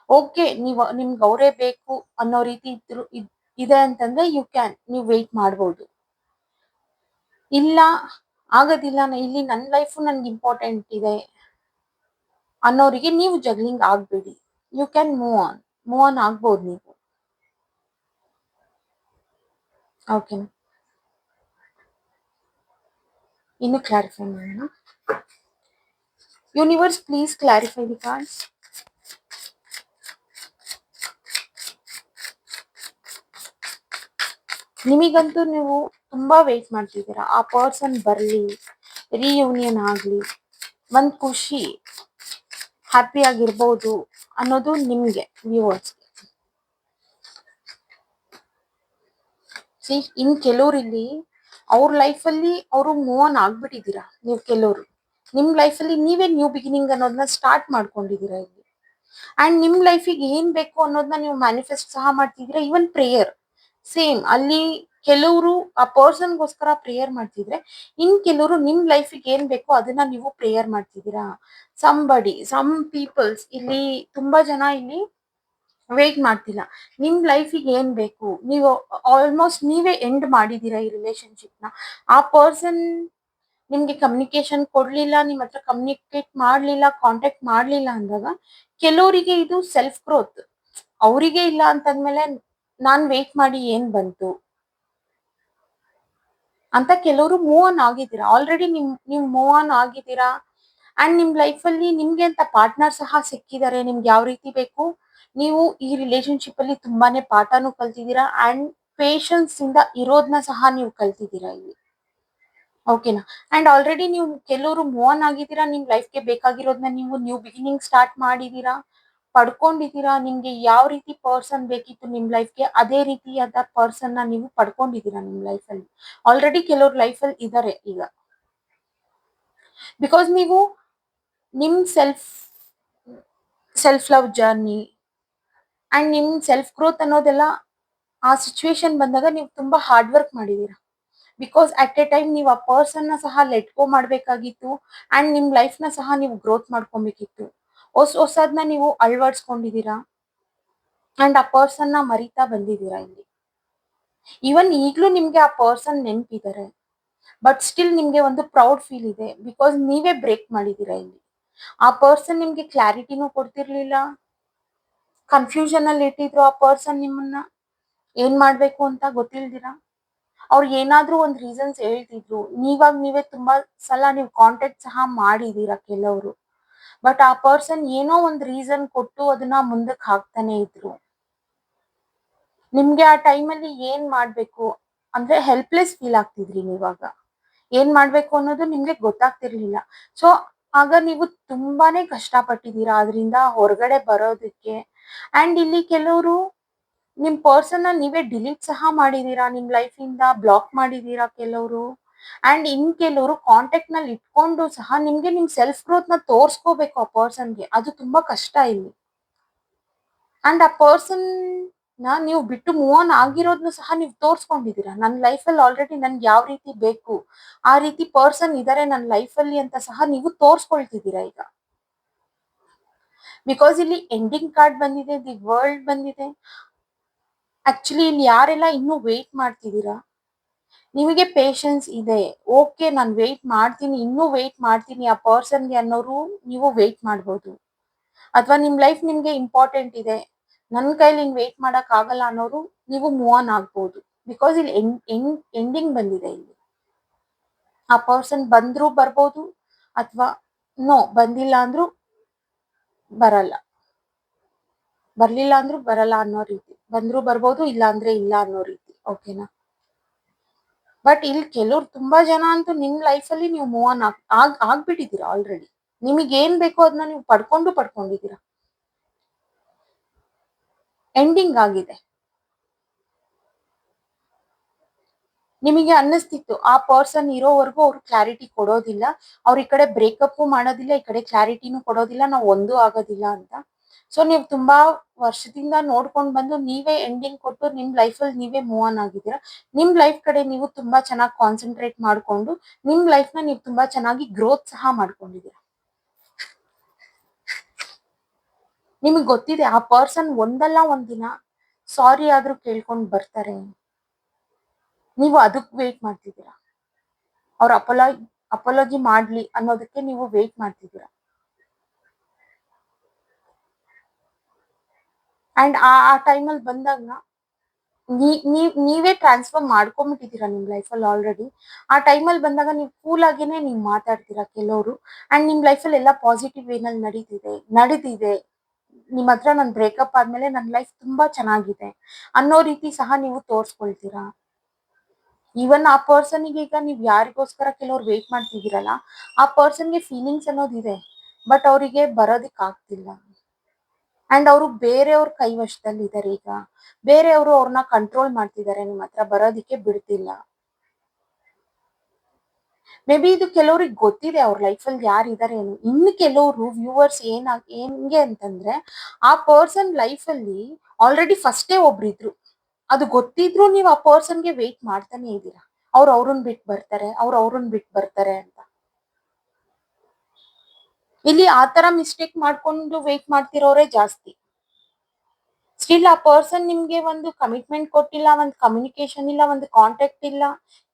ಓಕೆ ನೀವು, ನಿಮ್ಗೆ ಅವರೇ ಬೇಕು ಅನ್ನೋ ರೀತಿ ಇದ್ರು, ಇದ್- ಅಂತಂದ್ರೆ ಯು ಕ್ಯಾನ್ ನೀವು ವೇಟ್ ಮಾಡ್ಬೋದು. ಇಲ್ಲ ಆಗೋದಿಲ್ಲ ಇಲ್ಲಿ ನನ್ನ ಲೈಫು ನನ್ಗೆ ಇಂಪಾರ್ಟೆಂಟ್ ಇದೆ ಅನ್ನೋರಿಗೆ ನೀವು juggling ಆಗ್ಬೇಡಿ. You can move on move on ಆಗ್ಬೋದು ನೀವು. ಓಕೆ ಇನ್ನು ಕ್ಲಾರಿಫೈ ಮಾಡೋಣ. Universe please clarify the cards ನಿಮಗಂತೂ ನೀವು ತುಂಬಾ ವೇಟ್ ಮಾಡ್ತಿದ್ದೀರಾ? ಆ ಪರ್ಸನ್ ಬರಲಿ ರೀಯೂನಿಯನ್ ಆಗಲಿ, ಒಂದು ಖುಷಿ ಹ್ಯಾಪಿ ಆಗಿರ್ಬೋದು ಅನ್ನೋದು ನಿಮಗೆ ವ್ಯೂವರ್ಸ್ಗೆ ಸಿ ಇನ್ ಕೆಲವ್ರು ಇಲ್ಲಿ ಅವ್ರ ಲೈಫಲ್ಲಿ ಅವರು ಮೂವ್ ಆನ್ ಆಗ್ಬಿಟ್ಟಿದ್ದೀರಾ? ನೀವು ಕೆಲವರು ನಿಮ್ಮ ಲೈಫಲ್ಲಿ ನೀವೇ ನ್ಯೂ ಬಿಗಿನಿಂಗ್ ಅನ್ನೋದನ್ನ ಸ್ಟಾರ್ಟ್ ಮಾಡ್ಕೊಂಡಿದ್ದೀರಾ ಇಲ್ಲಿ? ಅಂಡ್ ನಿಮ್ಮ ಲೈಫಿಗೆ ಏನ್ ಬೇಕು ಅನ್ನೋದನ್ನ ನೀವು ಮ್ಯಾನಿಫೆಸ್ಟ್ ಸಹ ಮಾಡ್ತಿದ್ದೀರಾ? ಈವನ್ ಪ್ರೇಯರ್ ಸೇಮ್ ಅಲ್ಲಿ ಕೆಲವರು ಆ ಪರ್ಸನ್ಗೋಸ್ಕರ ಪ್ರೇಯರ್ ಮಾಡ್ತಿದ್ರೆ, ಇನ್ ಕೆಲವರು ನಿಮ್ ಲೈಫಿಗೆ ಏನ್ ಬೇಕೋ ಅದನ್ನ ನೀವು ಪ್ರೇಯರ್ ಮಾಡ್ತಿದ್ದೀರಾ? ಸಂಬಡಿ ಸಮ್ ಪೀಪಲ್ಸ್ ಇಲ್ಲಿ ತುಂಬಾ ಜನ ಇಲ್ಲಿ ವೇಟ್ ಮಾಡ್ತಿಲ್ಲ. ನಿಮ್ ಲೈಫಿಗೆ ಏನ್ ಬೇಕು? ನೀವು ಆಲ್ಮೋಸ್ಟ್ ನೀವೇ ಎಂಡ್ ಮಾಡಿದೀರಾ ಈ ರಿಲೇಶನ್ಶಿಪ್ನ. ಆ ಪರ್ಸನ್ ನಿಮ್ಗೆ ಕಮ್ಯುನಿಕೇಶನ್ ಕೊಡ್ಲಿಲ್ಲ ನಿಮ್ ಹತ್ರ ಕಮ್ಯುನಿಕೇಟ್ ಮಾಡ್ಲಿಲ್ಲ ಕಾಂಟ್ಯಾಕ್ಟ್ ಮಾಡ್ಲಿಲ್ಲ ಅಂದಾಗ, ಕೆಲವರಿಗೆ ಇದು ಸೆಲ್ಫ್ ಗ್ರೋತ್ ಅವರಿಗೆ ಇಲ್ಲ ಅಂತಂದ್ಮೇಲೆ ನಾನ್ ವೇಟ್ ಮಾಡಿ ಏನ್ ಬಂತು? ಅಂತ ಕೆಲವರು ಮೂವ್ ಆನ್ ಆಗಿದ್ದೀರಾ? ಆಲ್ರೆಡಿ ನಿಮ್, ನೀವು ಮೂವ್ ಆನ್ ಆಗಿದ್ದೀರಾ? ಅಂಡ್ ನಿಮ್ ಲೈಫ್ ಅಲ್ಲಿ ನಿಮ್ಗೆ ಅಂತ ಪಾರ್ಟ್ನರ್ ಸಹ ಸಿಕ್ಕಿದ್ದಾರೆ ನಿಮ್ಗೆ ಯಾವ ರೀತಿ ಬೇಕು? ನೀವು ಈ ರಿಲೇಶನ್ಶಿಪ್ ಅಲ್ಲಿ ತುಂಬಾನೇ ಪಾಠನೂ ಕಲ್ತಿದ್ದೀರಾ ಅಂಡ್ ಪೇಷನ್ಸ್ ಇಂದ ಇರೋದನ್ನ ಸಹ ನೀವು ಕಲ್ತಿದ್ದೀರಾ ಇಲ್ಲಿ? ಓಕೆನಾ ಅಂಡ್ ಆಲ್ರೆಡಿ ನೀವು ಕೆಲವರು ಮೂವ್ ಆನ್ ಆಗಿದ್ದೀರಾ, ನಿಮ್ ಲೈಫ್ಗೆ ಬೇಕಾಗಿರೋದನ್ನ ನೀವು ನ್ಯೂ ಬಿಗಿನಿಂಗ್ ಸ್ಟಾರ್ಟ್ ಮಾಡಿದೀರಾ ಪಡ್ಕೊಂಡಿದ್ದೀರಾ? ನಿಮ್ಗೆ ಯಾವ ರೀತಿ ಪರ್ಸನ್ ಬೇಕಿತ್ತು ನಿಮ್ ಲೈಫ್ಗೆ ಅದೇ ರೀತಿಯಾದ ಪರ್ಸನ್ನ ನೀವು ಪಡ್ಕೊಂಡಿದ್ದೀರಾ ನಿಮ್ ಲೈಫ್ ಅಲ್ಲಿ? ಆಲ್ರೆಡಿ ಕೆಲವ್ರ ಲೈಫ್ ಅಲ್ಲಿ ಇದಾರೆ ಈಗ. ಬಿಕಾಸ್ ನೀವು ನಿಮ್ self self love journey and ನಿಮ್ ಸೆಲ್ಫ್ ಗ್ರೋತ್ ಅನ್ನೋದೆಲ್ಲ ಆ ಸಿಚುವೇಶನ್ ಬಂದಾಗ ನೀವು ತುಂಬಾ ಹಾರ್ಡ್ ವರ್ಕ್ ಮಾಡಿದೀರಾ ಬಿಕಾಸ್ ಅಟ್ ಎ ಟೈಮ್ ನೀವು ಆ ಪರ್ಸನ್ನ ಸಹ ಲೆಟ್ ಗೋ ಮಾಡ್ಬೇಕಾಗಿತ್ತು ಅಂಡ್ ನಿಮ್ ಲೈಫ್ನ ಸಹ ನೀವು ಗ್ರೋತ್ ಮಾಡ್ಕೊಬೇಕಿತ್ತು. ಹೊಸ ಹೊಸದ್ನ ನೀವು ಅಳವಡಿಸ್ಕೊಂಡಿದ್ದೀರಾ? ಅಂಡ್ ಆ ಪರ್ಸನ್ನ ಮರಿತಾ ಬಂದಿದ್ದೀರಾ ಇಲ್ಲಿ? ಈವನ್ ಈಗಲೂ ನಿಮ್ಗೆ ಆ ಪರ್ಸನ್ ನೆನ್ಪಿದ್ದಾರೆ. ಬಟ್ ಸ್ಟಿಲ್ ನಿಮ್ಗೆ ಒಂದು ಪ್ರೌಡ್ ಫೀಲ್ ಇದೆ. ಬಿಕಾಸ್ ನೀವೇ ಬ್ರೇಕ್ ಮಾಡಿದೀರಾ ಇಲ್ಲಿ? ಆ ಪರ್ಸನ್ ನಿಮ್ಗೆ ಕ್ಲಾರಿಟಿನೂ ಕೊಡ್ತಿರ್ಲಿಲ್ಲ? ಕನ್ಫ್ಯೂಷನ್ ಅಲ್ಲಿ ಇಟ್ಟಿದ್ರು ಆ ಪರ್ಸನ್ ನಿಮ್ಮನ್ನ? ಏನ್ ಮಾಡ್ಬೇಕು ಅಂತ ಗೊತ್ತಿಲ್ದಿರ? ಅವ್ರು ಏನಾದ್ರೂ ಒಂದ್ ರೀಸನ್ಸ್ ಹೇಳ್ತಿದ್ರು. ನೀವಾಗ ನೀವೇ ತುಂಬಾ ಸಲ ನೀವು ಕಾಂಟ್ಯಾಕ್ಟ್ ಸಹ ಮಾಡಿದೀರಾ ಕೆಲವರು? ಬಟ್ ಆ ಪರ್ಸನ್ ಏನೋ ಒಂದು ರೀಸನ್ ಕೊಟ್ಟು ಅದನ್ನ ಮುಂದಕ್ಕೆ ಹಾಕ್ತಾನೆ ಇದ್ರು. ನಿಮ್ಗೆ ಆ ಟೈಮಲ್ಲಿ ಏನ್ ಮಾಡ್ಬೇಕು? ಅಂದ್ರೆ ಹೆಲ್ಪ್ಲೆಸ್ ಫೀಲ್ ಆಗ್ತಿದ್ರಿ ನೀವಾಗ. ಏನ್ ಮಾಡ್ಬೇಕು ಅನ್ನೋದು ನಿಮ್ಗೆ ಗೊತ್ತಾಗ್ತಿರ್ಲಿಲ್ಲ. ಸೊ ಆಗ ನೀವು ತುಂಬಾನೇ ಕಷ್ಟಪಟ್ಟಿದ್ದೀರಾ ಅದರಿಂದ ಹೊರಗಡೆ ಬರೋದಕ್ಕೆ. ಅಂಡ್ ಇಲ್ಲಿ ಕೆಲವರು ನಿಮ್ ಪರ್ಸನ್ ನೀವೇ ಡಿಲೀಟ್ ಸಹ ಮಾಡಿದೀರಾ ನಿಮ್ ಲೈಫ್ ಇಂದ ಬ್ಲಾಕ್ ಮಾಡಿದೀರಾ ಕೆಲವರು? ಅಂಡ್ ಇನ್ ಕೆಲವರು ಕಾಂಟ್ಯಾಕ್ಟ್ನಲ್ಲಿ ಇಟ್ಕೊಂಡು ಸಹ ನಿಮ್ಗೆ ನಿಮ್ ಸೆಲ್ಫ್ ಗ್ರೋತ್ನ ತೋರ್ಸ್ಕೋಬೇಕು ಆ ಪರ್ಸನ್ಗೆ ಅದು ತುಂಬಾ ಕಷ್ಟ ಇಲ್ಲಿ. ಅಂಡ್ ಆ ಪರ್ಸನ್ನ ನೀವು ಬಿಟ್ಟು ಮೂವ್ ಆನ್ ಆಗಿರೋದ್ನ ಸಹ ನೀವು ತೋರ್ಸ್ಕೊಂಡಿದ್ದೀರಾ? ನನ್ನ ಲೈಫಲ್ಲಿ ಆಲ್ರೆಡಿ ನನ್ಗೆ ಯಾವ ರೀತಿ ಬೇಕು? ಆ ರೀತಿ ಪರ್ಸನ್ ಇದಾರೆ ನನ್ನ ಲೈಫಲ್ಲಿ ಅಂತ ಸಹ ನೀವು ತೋರ್ಸ್ಕೊಳ್ತಿದ್ದೀರಾ ಈಗ? ಬಿಕಾಸ್ ಇಲ್ಲಿ ಎಂಡಿಂಗ್ ಕಾರ್ಡ್ ಬಂದಿದೆ ದಿ ವರ್ಲ್ಡ್ ಬಂದಿದೆ. ಆಕ್ಚುಲಿ ಇಲ್ಲಿ ಯಾರೆಲ್ಲ ಇನ್ನೂ ವೇಟ್ ಮಾಡ್ತಿದ್ದೀರಾ? ನಿಮಗೆ ಪೇಶನ್ಸ್ ಇದೆ. ಓಕೆ ನಾನು ವೆಯ್ಟ್ ಮಾಡ್ತೀನಿ. ಇನ್ನೂ ವೆಯ್ಟ್ ಮಾಡ್ತೀನಿ ಆ ಪರ್ಸನ್ಗೆ ಅನ್ನೋರು ನೀವು ವೆಯ್ಟ್ ಮಾಡ್ಬೋದು. ಅಥವಾ ನಿಮ್ಮ ಲೈಫ್ ನಿಮಗೆ ಇಂಪಾರ್ಟೆಂಟ್ ಇದೆ. ನನ್ನ ಕೈಲಿ ಹಿಂಗೆ ವೆಯ್ಟ್ ಮಾಡೋಕ್ಕಾಗಲ್ಲ ಅನ್ನೋರು ನೀವು ಮೂವ್ ಆನ್ ಆಗ್ಬೋದು. ಬಿಕಾಸ್ ಇಲ್ಲಿ ಎಂಡಿಂಗ್ ಬಂದಿದೆ ಇಲ್ಲಿ. ಆ ಪರ್ಸನ್ ಬಂದರೂ ಬರ್ಬೋದು ಅಥವಾ ನೋ ಬಂದಿಲ್ಲ ಅಂದ್ರೂ ಬರಲ್ಲ. ಬರ್ಲಿಲ್ಲ ಅಂದ್ರೂ ಬರಲ್ಲ ಅನ್ನೋ ರೀತಿ. ಬಂದ್ರು ಬರ್ಬೋದು ಇಲ್ಲ ಅಂದ್ರೆ ಇಲ್ಲ ಅನ್ನೋ ರೀತಿ. ಓಕೆನಾ ಬಟ್ ಇಲ್ಲಿ ಕೆಲವ್ರು ತುಂಬಾ ಜನ ಅಂತೂ ನಿಮ್ ಲೈಫ್ ಅಲ್ಲಿ ನೀವು ಮೂವ್ ಆನ್ ಆಗ್ ಆಗ್ಬಿಟ್ಟಿದ್ದೀರಾ ಆಲ್ರೆಡಿ ನಿಮಗೆ ಏನ್ ಬೇಕೋ ಅದನ್ನ ನೀವು ಪಡ್ಕೊಂಡು ಪಡ್ಕೊಂಡಿದ್ದೀರಾ? ಎಂಡಿಂಗ್ ಆಗಿದೆ. ನಿಮಗೆ ಅನ್ನಿಸ್ತಿತ್ತು, ಆ ಪರ್ಸನ್ ಇರೋವರೆಗೂ ಅವ್ರು ಕ್ಲಾರಿಟಿ ಕೊಡೋದಿಲ್ಲ, ಅವ್ರ ಈ ಕಡೆ ಬ್ರೇಕಪ್ ಮಾಡೋದಿಲ್ಲ, ಈ ಕಡೆ ಕ್ಲಾರಿಟಿನೂ ಕೊಡೋದಿಲ್ಲ, ನಾವು ಒಂದೂ ಆಗೋದಿಲ್ಲ ಅಂತ. ಸೊ ನೀವು ತುಂಬಾ ವರ್ಷದಿಂದ ನೋಡ್ಕೊಂಡ್ ಬಂದು ನೀವೇ ಎಂಡಿಂಗ್ ಕೊಟ್ಟು ನಿಮ್ ಅಲ್ಲಿ ನೀವೇ ಮೂವ್ ಆನ್ ಆಗಿದ್ದೀರಾ. ನಿಮ್ ಲೈಫ್ ಕಡೆ ನೀವು ತುಂಬಾ ಚೆನ್ನಾಗಿ ಕಾನ್ಸಂಟ್ರೇಟ್ ಮಾಡ್ಕೊಂಡು, ನಿಮ್ ಲೈಫ್ನ ನೀವು ತುಂಬಾ ಚೆನ್ನಾಗಿ ಗ್ರೋತ್ ಸಹ ಮಾಡ್ಕೊಂಡಿದ್ದೀರಾ. ನಿಮಗೆ ಗೊತ್ತಿದೆ, ಆ ಪರ್ಸನ್ ಒಂದಲ್ಲ ಒಂದಿನ ಸಾರಿ ಆದ್ರೂ ಕೇಳ್ಕೊಂಡು ಬರ್ತಾರೆ. ನೀವು ಅದಕ್ಕೆ ವೇಟ್ ಮಾಡ್ತಿದ್ದೀರಾ. ಅವ್ರ ಅಪಲಾ ಅಪಾಲಜಿ ಮಾಡ್ಲಿ ಅನ್ನೋದಕ್ಕೆ ನೀವು ವೇಟ್ ಮಾಡ್ತಿದ್ದೀರಾ. ಅಂಡ್ ಆ ಆ ಟೈಮಲ್ಲಿ ಬಂದಾಗ ನೀವ್ ನೀವೇ ಟ್ರಾನ್ಸ್ಫರ್ ಮಾಡ್ಕೊಂಡ್ಬಿಟ್ಟಿದ್ದೀರಾ ನಿಮ್ ಲೈಫಲ್ಲಿ ಆಲ್ರೆಡಿ ಆ ಟೈಮಲ್ಲಿ ಬಂದಾಗ ನೀವು ಕೂಲ್ ಆಗೇನೆ ನೀವು ಮಾತಾಡ್ತೀರಾ ಕೆಲವರು. ಅಂಡ್ ನಿಮ್ ಲೈಫಲ್ಲಿ ಎಲ್ಲ ಪಾಸಿಟಿವ್ ವೇನಲ್ಲಿ ನಡೀತಿದೆ ನಡೆದಿದೆ ನಿಮ್ಮ ಹತ್ರ ನನ್ ಬ್ರೇಕಪ್ ಆದ್ಮೇಲೆ ನನ್ನ ಲೈಫ್ ತುಂಬಾ ಚೆನ್ನಾಗಿದೆ ಅನ್ನೋ ರೀತಿ ಸಹ ನೀವು ತೋರಿಸ್ಕೊಳ್ತೀರಾ? ಈವನ್ ಆ ಪರ್ಸನ್ಗೆ ಈಗ ನೀವು ಯಾರಿಗೋಸ್ಕರ ಕೆಲವ್ರು ವೇಟ್ ಮಾಡ್ತಿದ್ದೀರಲ್ಲ, ಆ ಪರ್ಸನ್ಗೆ ಫೀಲಿಂಗ್ಸ್ ಅನ್ನೋದಿದೆ ಬಟ್ ಅವರಿಗೆ ಬರೋದಿಕ್ ಆಗ್ತಿಲ್ಲ ಅಂಡ್ ಅವರು ಬೇರೆಯವ್ರ ಕೈವಶದಲ್ಲಿ ಇದಾರೆ ಈಗ. ಬೇರೆಯವರು ಅವ್ರನ್ನ ಕಂಟ್ರೋಲ್ ಮಾಡ್ತಿದ್ದಾರೆ, ನಿಮ್ಮ ಹತ್ರ ಬರೋದಿಕ್ಕೆ ಬಿಡ್ತಿಲ್ಲ. ಮೇ ಬಿ ಇದು ಕೆಲವ್ರಿಗೆ ಗೊತ್ತಿದೆ ಅವ್ರ ಅಲ್ಲಿ ಯಾರು ಇದಾರೆ ಏನು. ಇನ್ನು ಕೆಲವರು ವ್ಯೂವರ್ಸ್ ಏನ ಹೆಂಗೆ ಅಂತಂದ್ರೆ, ಆ ಪರ್ಸನ್ ಲೈಫ್ ಅಲ್ಲಿ ಆಲ್ರೆಡಿ ಫಸ್ಟೇ ಒಬ್ರಿದ್ರು. ಅದು ಗೊತ್ತಿದ್ರು ನೀವು ಆ ಪರ್ಸನ್ಗೆ ವೇಟ್ ಮಾಡ್ತಾನೆ ಇದ್ದೀರಾ. ಅವ್ರು ಅವ್ರನ್ನ ಬಿಟ್ಟು ಬರ್ತಾರೆ, ಅವ್ರು ಅವ್ರನ್ನ ಬಿಟ್ಟು ಬರ್ತಾರೆ ಅಂತ. ಇಲ್ಲಿ ಆ ತರ ಮಿಸ್ಟೇಕ್ ಮಾಡ್ಕೊಂಡು ವೇಟ್ ಮಾಡ್ತಿರೋರೇ ಜಾಸ್ತಿ. ಸ್ಟಿಲ್ ಆ ಪರ್ಸನ್ ನಿಮ್ಗೆ ಒಂದು ಕಮಿಟ್ಮೆಂಟ್ ಕೊಟ್ಟಿಲ್ಲ, ಒಂದು ಕಮ್ಯುನಿಕೇಶನ್ ಇಲ್ಲ, ಒಂದು ಕಾಂಟ್ಯಾಕ್ಟ್ ಇಲ್ಲ,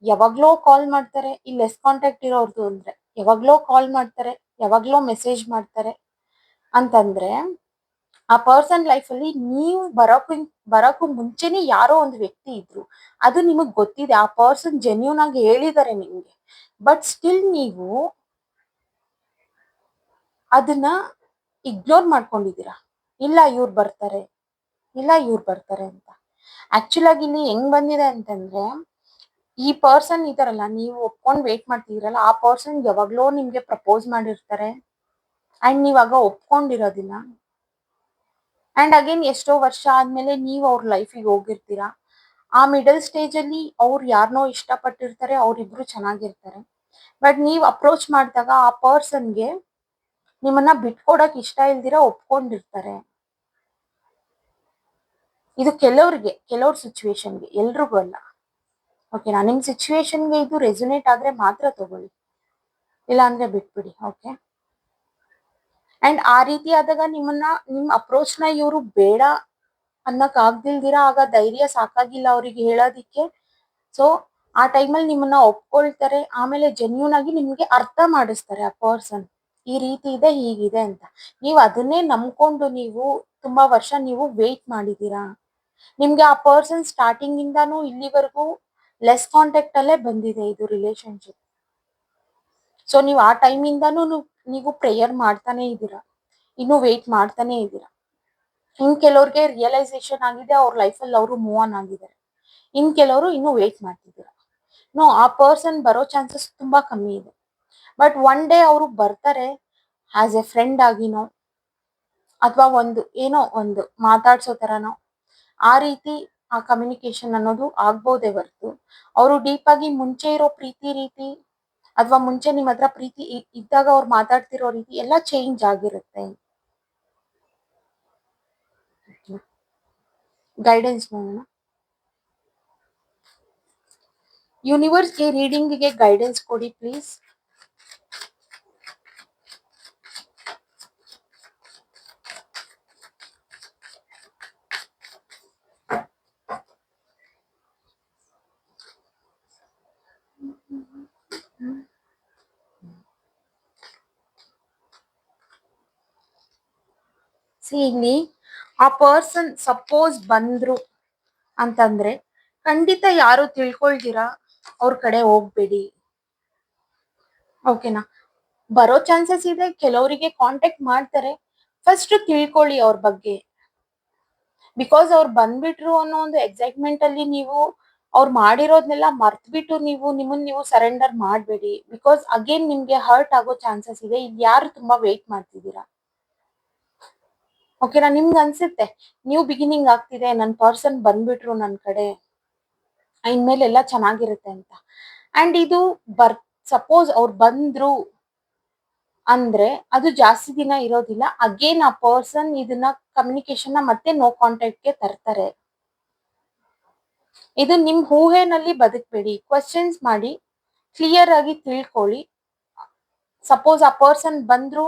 ಯಾವಾಗ್ಲೋ ಕಾಲ್ ಮಾಡ್ತಾರೆ ಇಲ್ಲಿ ಲೆಸ್ ಕಾಂಟ್ಯಾಕ್ಟ್ ಇರೋರ್ದು ಅಂದ್ರೆ, ಯಾವಾಗ್ಲೋ ಕಾಲ್ ಮಾಡ್ತಾರೆ, ಯಾವಾಗ್ಲೋ ಮೆಸೇಜ್ ಮಾಡ್ತಾರೆ ಅಂತಂದ್ರೆ, ಆ ಪರ್ಸನ್ ಲೈಫ್ ಅಲ್ಲಿ ನೀವು ಬರೋಕು ಬರೋಕು ಮುಂಚೆನೆ ಯಾರೋ ಒಂದು ವ್ಯಕ್ತಿ ಇದ್ರು, ಅದು ನಿಮಗ್ ಗೊತ್ತಿದೆ, ಆ ಪರ್ಸನ್ ಜೆನ್ಯೂನ್ ಆಗಿ ಹೇಳಿದ್ದಾರೆ ನಿಮ್ಗೆ. ಬಟ್ ಸ್ಟಿಲ್ ನೀವು ಅದನ್ನ ಇಗ್ನೋರ್ ಮಾಡ್ಕೊಂಡಿದ್ದೀರಾ? ಇಲ್ಲ, ಇವ್ರು ಬರ್ತಾರೆ. ಇಲ್ಲ, ಇವ್ರು ಬರ್ತಾರೆ ಅಂತ. ಆಕ್ಚುಲ್ ಆಗಿ ಇಲ್ಲಿ ಹೆಂಗ್ ಬಂದಿದೆ ಅಂತಂದ್ರೆ, ಈ ಪರ್ಸನ್ ಇದಾರಲ್ಲ ನೀವು ಒಪ್ಕೊಂಡು ವೇಟ್ ಮಾಡ್ತಿದ್ದೀರಲ್ಲ, ಆ ಪರ್ಸನ್ ಯಾವಾಗ್ಲೋ ನಿಮ್ಗೆ ಪ್ರಪೋಸ್ ಮಾಡಿರ್ತಾರೆ. ಅಂಡ್ ನೀವಾಗ ಒಪ್ಕೊಂಡಿರೋದಿಲ್ಲ. ಅಂಡ್ ಅಗೇನ್ ಎಷ್ಟೋ ವರ್ಷ ಆದ್ಮೇಲೆ ನೀವು ಅವ್ರ ಲೈಫಿಗೆ ಹೋಗಿರ್ತೀರಾ. ಆ ಮಿಡಲ್ ಸ್ಟೇಜ್ ಅಲ್ಲಿ ಅವ್ರು ಯಾರನ್ನೋ ಇಷ್ಟಪಟ್ಟಿರ್ತಾರೆ, ಅವ್ರಿಬ್ರು ಚೆನ್ನಾಗಿರ್ತಾರೆ. ಬಟ್ ನೀವು ಅಪ್ರೋಚ್ ಮಾಡಿದಾಗ ಆ ಪರ್ಸನ್ಗೆ ನಿಮ್ಮನ್ನ ಬಿಟ್ಕೊಡಕ್ ಇಷ್ಟ ಇಲ್ದಿರ ಒಪ್ಕೊಂಡಿರ್ತಾರೆ. ಇದು ಕೆಲವ್ರಿಗೆ, ಕೆಲವ್ರ ಸಿಚುವೇಶನ್ಗೆ ಎಲ್ರಿಗೂ ಅಲ್ಲ. ಓಕೆನಾ ನಿಮ್ ಸಿಚುವೇಶನ್ಗೆ ಇದು ರೆಸೊನೇಟ್ ಆದ್ರೆ ಮಾತ್ರ ತಗೊಳ್ಳಿ. ಇಲ್ಲ ಅಂದ್ರೆ ಬಿಟ್ಬಿಡಿ ಓಕೆ ಅಂಡ್ ಆ ರೀತಿ ಆದಾಗ ನಿಮ್ಮನ್ನ, ನಿಮ್ ಅಪ್ರೋಚ್ನ ಇವರು ಬೇಡ ಅನ್ನಕ್ ಆಗ್ದಿಲ್ದಿರ ಆಗ ಧೈರ್ಯ ಸಾಕಾಗಿಲ್ಲ ಅವ್ರಿಗೆ ಹೇಳೋದಿಕ್ಕೆ. ಸೊ ಆ ಟೈಮಲ್ಲಿ ನಿಮ್ಮನ್ನ ಒಪ್ಕೊಳ್ತಾರೆ, ಆಮೇಲೆ ಜೆನ್ಯೂನ್ ಆಗಿ ನಿಮ್ಗೆ ಅರ್ಥ ಮಾಡಿಸ್ತಾರೆ ಆ ಪರ್ಸನ್ ಈ ರೀತಿ ಇದೆ, ಹೀಗಿದೆ ಅಂತ. ನೀವು ಅದನ್ನೇ ನಂಬ್ಕೊಂಡು ನೀವು ತುಂಬಾ ವರ್ಷ ನೀವು ವೇಟ್ ಮಾಡಿದ್ದೀರಾ? ನಿಮ್ಗೆ ಆ ಪರ್ಸನ್ ಸ್ಟಾರ್ಟಿಂಗ್ ಇಂದಾನು ಇಲ್ಲಿವರೆಗೂ ಲೆಸ್ ಕಾಂಟ್ಯಾಕ್ಟ್ ಅಲ್ಲೇ ಬಂದಿದೆ ಇದು ರಿಲೇಶನ್ಶಿಪ್ ಸೊ ನೀವು ಆ ಟೈಮ್ ಇಂದಾನು ನೀವು ಪ್ರೇಯರ್ ಮಾಡ್ತಾನೆ ಇದ್ದೀರಾ? ಇನ್ನು ವೇಟ್ ಮಾಡ್ತಾನೆ ಇದ್ದೀರಾ? ಇನ್ ಕೆಲವ್ರಿಗೆ ರಿಯಲೈಸೇಷನ್ ಆಗಿದೆ, ಅವ್ರ ಲೈಫಲ್ಲಿ ಅವರು ಮೂವ್ ಆನ್ ಆಗಿದ್ದಾರೆ. ಇನ್ ಕೆಲವರು ಇನ್ನು ವೇಟ್ ಮಾಡ್ತಿದ್ದೀರಾ? ನೋ ಆ ಪರ್ಸನ್ ಬರೋ ಚಾನ್ಸಸ್ ತುಂಬಾ ಕಮ್ಮಿ ಇದೆ. ಬಟ್ ಒನ್ ಡೇ ಅವರು ಬರ್ತಾರೆ ಆಸ್ ಎ ಫ್ರೆಂಡ್ ಆಗಿನೋ, ಅಥವಾ ಒಂದು, ಏನೋ ಒಂದು ಮಾತಾಡ್ಸೋ ತರನೋ, ಆ ರೀತಿ ಆ ಕಮ್ಯುನಿಕೇಶನ್ ಅನ್ನೋದು ಆಗ್ಬೋದೇ ಹೊರತು. ಅವರು ಡೀಪ್ ಆಗಿ ಮುಂಚೆ ಇರೋ ಪ್ರೀತಿ ರೀತಿ, ಅಥವಾ ಮುಂಚೆ ನಿಮ್ಮ ಹತ್ರ ಪ್ರೀತಿ ಇದ್ದಾಗ ಅವ್ರು ಮಾತಾಡ್ತಿರೋ ರೀತಿ ಎಲ್ಲ ಚೇಂಜ್ ಆಗಿರುತ್ತೆ. ಗೈಡೆನ್ಸ್ ನೋಡೋಣ. ಯೂನಿವರ್ಸ್ಗೆ ರೀಡಿಂಗ್ಗೆ ಗೈಡೆನ್ಸ್ ಕೊಡಿ ಪ್ಲೀಸ್ ಸಿ ಇಲ್ಲಿ ಆ ಪರ್ಸನ್ ಸಪೋಸ್ ಬಂದ್ರು ಅಂತಂದ್ರೆ ಖಂಡಿತ ಯಾರು ತಿಳ್ಕೊಳ್ತೀರಾ? ಅವ್ರ ಕಡೆ ಹೋಗ್ಬೇಡಿ. ಓಕೆನಾ ಬರೋ ಚಾನ್ಸಸ್ ಇದೆ, ಕೆಲವರಿಗೆ ಕಾಂಟ್ಯಾಕ್ಟ್ ಮಾಡ್ತಾರೆ. ಫಸ್ಟ್ ತಿಳ್ಕೊಳ್ಳಿ ಅವ್ರ ಬಗ್ಗೆ. ಬಿಕಾಸ್ ಅವ್ರು ಬಂದ್ಬಿಟ್ರು ಅನ್ನೋ ಒಂದು ಎಕ್ಸೈಟ್ಮೆಂಟ್ ಅಲ್ಲಿ ನೀವು ಅವ್ರು ಮಾಡಿರೋದ್ನೆಲ್ಲ ಮರ್ತ್ಬಿಟ್ಟು ನೀವು ನಿಮ್ಮನ್ನ ನೀವು ಸರೆಂಡರ್ ಮಾಡಬೇಡಿ. ಬಿಕಾಸ್ ಅಗೇನ್ ನಿಮ್ಗೆ ಹರ್ಟ್ ಆಗೋ ಚಾನ್ಸಸ್ ಇದೆ. ಇಲ್ಲಿ ಯಾರು ತುಂಬಾ ವೇಟ್ ಮಾಡ್ತಿದ್ದೀರಾ? ಓಕೆನಾ ನಿಮ್ಗೆ ಅನ್ಸುತ್ತೆ ನ್ಯೂ ಬಿಗಿನಿಂಗ್ ಆಗ್ತಿದೆ ನನ್ನ ಪರ್ಸನ್ ಬಂದ್ಬಿಟ್ರು ನನ್ನ ಕಡೆ ಇನ್ಮೇಲೆ ಎಲ್ಲ ಚೆನ್ನಾಗಿರುತ್ತೆ ಅಂತ. ಅಂಡ್ ಇದು ಬರ್ ಸಪೋಸ್ ಅವ್ರು ಬಂದ್ರು ಅಂದ್ರೆ ಅದು ಜಾಸ್ತಿ ದಿನ ಇರೋದಿಲ್ಲ ಅಗೇನ್ ಆ ಪರ್ಸನ್ ಇದನ್ನ ಕಮ್ಯುನಿಕೇಶನ್ ಮತ್ತೆ ನೋ ಕಾಂಟ್ಯಾಕ್ಟ್ಗೆ ತರ್ತಾರೆ. ಇದು ನಿಮ್ ಊಹೆನಲ್ಲಿ ಬದುಕಬೇಡಿ ಕ್ವಶನ್ಸ್ ಮಾಡಿ ಕ್ಲಿಯರ್ ಆಗಿ ತಿಳ್ಕೊಳ್ಳಿ. ಸಪೋಸ್ ಆ ಪರ್ಸನ್ ಬಂದ್ರು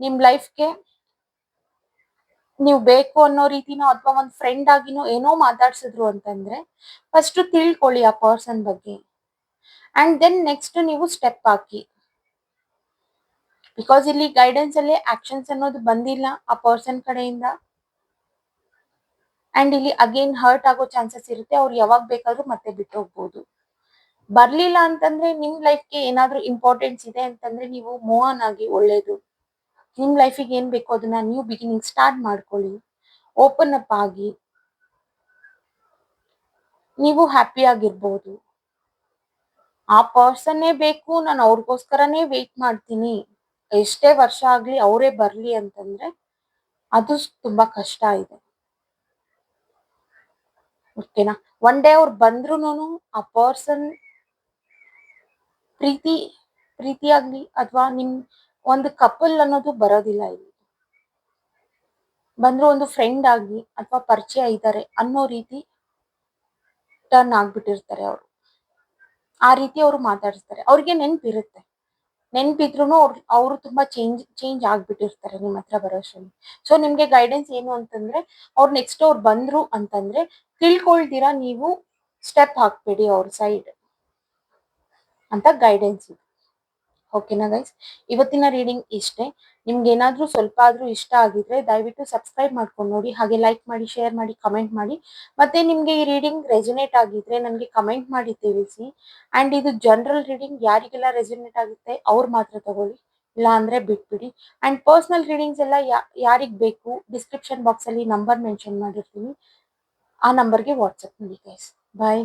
ನಿಮ್ ಲೈಫ್ಗೆ ನೀವು ಬೇಕು ಅನ್ನೋ ರೀತಿನೋ ಅಥವಾ ಒಂದ್ ಫ್ರೆಂಡ್ ಆಗಿನೋ ಏನೋ ಮಾತಾಡ್ಸಿದ್ರು ಅಂತಂದ್ರೆ ಫಸ್ಟ್ ತಿಳ್ಕೊಳ್ಳಿ ಆ ಪರ್ಸನ್ ಬಗ್ಗೆ. ಅಂಡ್ ದೆನ್ ನೆಕ್ಸ್ಟ್ ನೀವು ಸ್ಟೆಪ್ ಹಾಕಿ. ಬಿಕಾಸ್ ಇಲ್ಲಿ ಗೈಡೆನ್ಸ್ ಅಲ್ಲಿ ಆಕ್ಷನ್ಸ್ ಅನ್ನೋದು ಬಂದಿಲ್ಲ ಆ ಪರ್ಸನ್ ಕಡೆಯಿಂದ. ಅಂಡ್ ಇಲ್ಲಿ ಅಗೇನ್ ಹರ್ಟ್ ಆಗೋ ಚಾನ್ಸಸ್ ಇರುತ್ತೆ, ಅವ್ರು ಯಾವಾಗ ಬೇಕಾದ್ರೂ ಮತ್ತೆ ಬಿಟ್ಟು ಹೋಗ್ಬೋದು. ಬರ್ಲಿಲ್ಲ ಅಂತಂದ್ರೆ ನಿಮ್ ಲೈಫ್ಗೆ ಏನಾದ್ರೂ ಇಂಪಾರ್ಟೆನ್ಸ್ ಇದೆ ಅಂತಂದ್ರೆ ನೀವು ಮೋಹನ್ ಆಗಿ ಒಳ್ಳೇದು. ನಿಮ್ ಲೈಫಿಗೆ ಏನು ಬೇಕು ಅದನ್ನ ನ್ಯೂ ಬಿಗಿನಿಂಗ್ ಸ್ಟಾರ್ಟ್ ಮಾಡ್ಕೊಳ್ಳಿ. ಓಪನ್ ಅಪ್ ಆಗಿ. ನೀವು ಹ್ಯಾಪಿ ಆಗಿರ್ಬೋದು. ಆ ಪರ್ಸನ್ನೇ ಬೇಕು, ನಾನು ಅವ್ರಿಗೋಸ್ಕರನೇ ವೆಯ್ಟ್ ಮಾಡ್ತೀನಿ. ಎಷ್ಟೇ ವರ್ಷ ಆಗ್ಲಿ ಅವರೇ ಬರಲಿ ಅಂತಂದ್ರೆ ಅದು ತುಂಬಾ ಕಷ್ಟ ಇದೆ. ಓಕೆನಾ? ಒನ್ ಡೇ ಅವ್ರು ಬಂದ್ರು ಆ ಪರ್ಸನ್ ಪ್ರೀತಿ ಪ್ರೀತಿ ಆಗ್ಲಿ, ಅಥವಾ ನಿಮ್ ಒಂದು ಕಪಲ್ ಅನ್ನೋದು ಬರೋದಿಲ್ಲ ಇಲ್ಲಿ. ಬಂದ್ರು ಒಂದು ಫ್ರೆಂಡ್ ಆಗಿ ಅಥವಾ ಪರಿಚಯ ಇದ್ದಾರೆ ಅನ್ನೋ ರೀತಿ ಟರ್ನ್ ಆಗ್ಬಿಟ್ಟಿರ್ತಾರೆ ಅವರು. ಆ ರೀತಿ ಅವರು ಮಾತಾಡಿಸ್ತಾರೆ. ಅವ್ರಿಗೆ ನೆನ್ಪಿರುತ್ತೆ. ನೆನ್ಪಿದ್ರು ಅವ್ರು, ಅವರು ತುಂಬಾ ಚೇಂಜ್ ಚೇಂಜ್ ಆಗ್ಬಿಟ್ಟಿರ್ತಾರೆ ನಿಮ್ಮ ಹತ್ರ ಬರೋಷ್ಟರಲ್ಲಿ ಸೊ ನಿಮ್ಗೆ ಗೈಡೆನ್ಸ್ ಏನು ಅಂತಂದ್ರೆ, ಅವ್ರು ನೆಕ್ಸ್ಟ್ ಅವ್ರು ಬಂದ್ರು ಅಂತಂದ್ರೆ ತಿಳ್ಕೊಳ್ದಿರಾ ನೀವು ಸ್ಟೆಪ್ ಹಾಕ್ಬೇಡಿ ಅವ್ರ ಸೈಡ್ ಅಂತ ಗೈಡೆನ್ಸ್ ಇದೆ. ಓಕೆನಾ ಗೈಸ್ ಇವತ್ತಿನ ರೀಡಿಂಗ್ ಇಷ್ಟೇ. ನಿಮ್ಗೆ ಏನಾದ್ರೂ ಸ್ವಲ್ಪ ಆದ್ರೂ ಇಷ್ಟ ಆಗಿದ್ರೆ ದಯವಿಟ್ಟು ಸಬ್ಸ್ಕ್ರೈಬ್ ಮಾಡ್ಕೊಂಡು ನೋಡಿ. ಹಾಗೆ ಲೈಕ್ ಮಾಡಿ ಶೇರ್ ಮಾಡಿ ಕಮೆಂಟ್ ಮಾಡಿ. ಮತ್ತೆ ನಿಮ್ಗೆ ಈ ರೀಡಿಂಗ್ ರೆಸೊನೇಟ್ ಆಗಿದ್ರೆ ನನಗೆ ಕಮೆಂಟ್ ಮಾಡಿ ತಿಳಿಸಿ. ಅಂಡ್ ಇದು ಜನರಲ್ ರೀಡಿಂಗ್ ಯಾರಿಗೆಲ್ಲ ರೆಸೊನೇಟ್ ಆಗುತ್ತೆ ಅವ್ರು ಮಾತ್ರ ತಗೊಳ್ಳಿ. ಇಲ್ಲ ಅಂದ್ರೆ ಬಿಟ್ಬಿಡಿ. ಅಂಡ್ ಪರ್ಸನಲ್ ರೀಡಿಂಗ್ಸ್ ಎಲ್ಲ ಯಾರಿಗ್ ಬೇಕು ಡಿಸ್ಕ್ರಿಪ್ಷನ್ ಬಾಕ್ಸ್ ಅಲ್ಲಿ ನಂಬರ್ ಮೆನ್ಷನ್ ಮಾಡಿರ್ತೀನಿ. ಆ ನಂಬರ್ಗೆ ವಾಟ್ಸಪ್ ಮಾಡಿ ಗೈಸ್ ಬಾಯ್